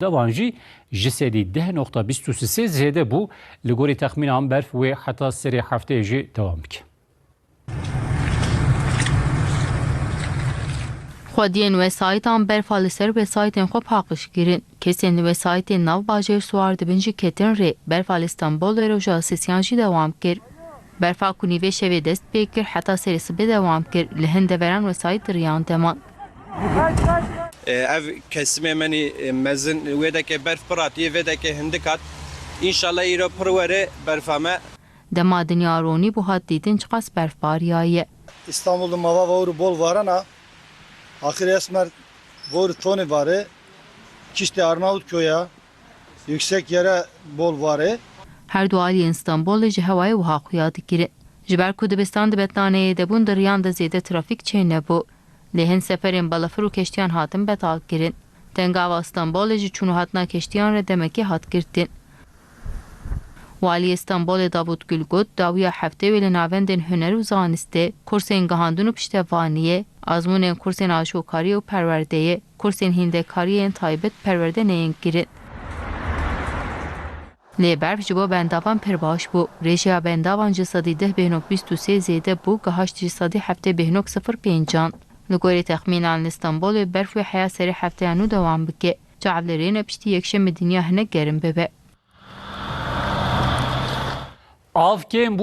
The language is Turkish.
Devan jî ji û sê zêde bû li gorî texmînan berf wê heta serê hefteyê jî dewam bike. Xwediyên wesayîtan berfa li ser wesayîtên xwe paqij kirin. Kesên li wesayîtên nav bajêr swar dibin jî ketin rê. Berfa li Stenbolê roja sêsiyan jî dewam kir. Berfa ku nîvê şevê dest pê kir heta serê sibê dewam kir. Li hin deveran wesayît riyan deman. Ev kesimê menî mezin wêdekê berf piratiye vêdekê hindik hat înşallah îro pir were berfa me Dema dinya ronî bu hat dîtin çiqas berfbariyaye. İstanbul'da mava voru bol varana ahir esmer voru toni varı kişte Arnavutköy'e yüksek yere bol varı Her du aliyên Stenbolê ji hewayê wiha xuya dikirin. Ji ber ku dibistan di betlaneyê de bûn di riyan de zêde trafîk çê seferên balafir û keştiyan hatin betal kirin. Dengava Stenbolê ji çûnû hatna keştiyan re demekî hat girtin. Waliyê Stenbolê Davut Gül got dawiya heftê wê li navendên huner û zanistê, kursên gihandin û piştevaniyê, azmûnên kursên aşokariyê û perwerdeyê, kursên hîndekariyên taybet perwerdeneyên kirin. Lê berf ji bo bendavan pir baş bû. Rêjeya bendavan ji sedî deh bêhnok bîst û sê zêde bû gihaşt ji sedî heftê bêhnok sifir pêncan. Li gorî texmînan li Stenbolê berf wê heya serê hefteya nû dewam bike. Çavlerê piştî yekşemê dinya hinek gerin bibe. Avkên